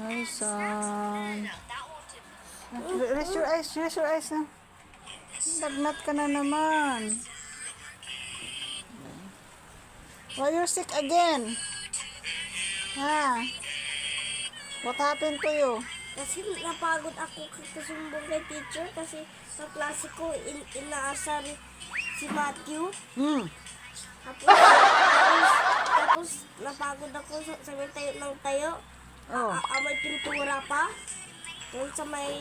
Hi, son. Rest your eyes, rest your eyes na. Ka na naman. Why you sick again? Ha? What happened to you? Kasi napagod ako kasumbong kay teacher kasi sa klase ko in inaasar si Matthew. Hmm. Tapos, tapos, tapos napagod ako sa, sa may tayo ng tayo. Oh. Ah, may pintura pa. Doon sa may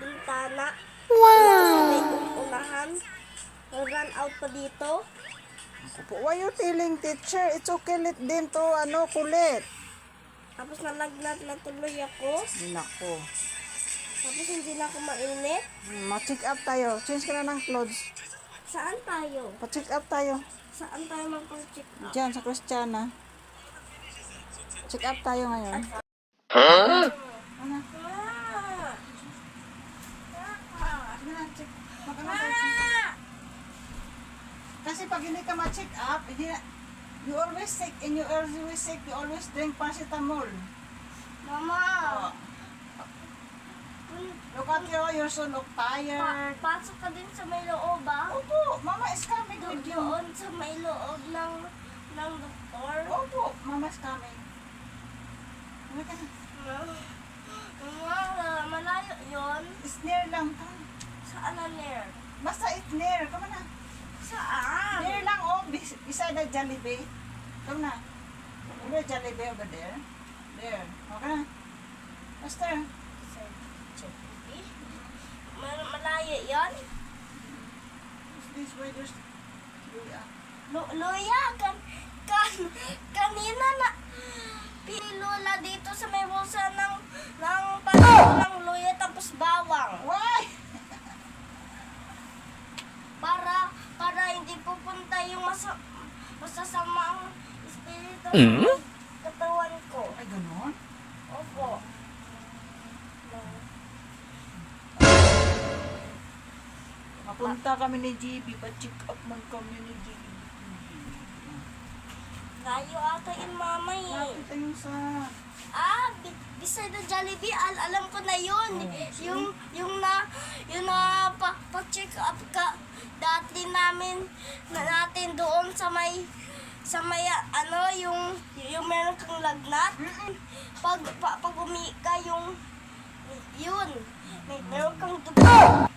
bintana. Wow! Sa may unahan. Run out pa dito. Why you telling teacher? It's okay, let din to, ano, kulit. Tapos nalagnat na tuloy ako. Nako. Tapos hindi na ako mainit. Hmm, Ma-check up tayo. Change ka na ng clothes. Saan tayo? Pa-check up tayo. Saan tayo magpag-check up? Diyan, sa Christiana. Check up tayo ngayon. Ah! Kasi pag hindi ka ma-check up, hindi, you always sick and you always sick, you always drink paracetamol. Mama! Look at you, you're so look Pa- tired. pasok ka din sa may loob ah. Opo, mama is coming Do- with you. doon sa may loob ng ng doktor. Opo, mama is coming. Ka na? Mama, malayo yun. It's near lang. Saan na near? Basta it's near. Come na. Saan? Near lang, oh. bes- Beside the Jollibee. Come na. There's Jollibee over there. There. Okay. Mal- malayo yun? This? Why there's... Yeah. Lu- Luya, kan, kan, kanina na pinilula dito sa may bulsa ng ng panalo ng luya tapos bawang. Why? Mm? sa katawan ko. Ay, ganon? Opo. Mapunta kami ni GB. Pa-check up man kami ni GB. Layo ata yung mama eh. Lapit tayo sa... Ah, bi- beside the Jollibee, al alam ko na yun. Yung, yung na, yung na pa, pa-check up ka dati namin, na natin doon sa sa may, ano, yung, yung meron kang lagnat. Pag, pa, pag umi ka, yung, yun, may meron kang dugo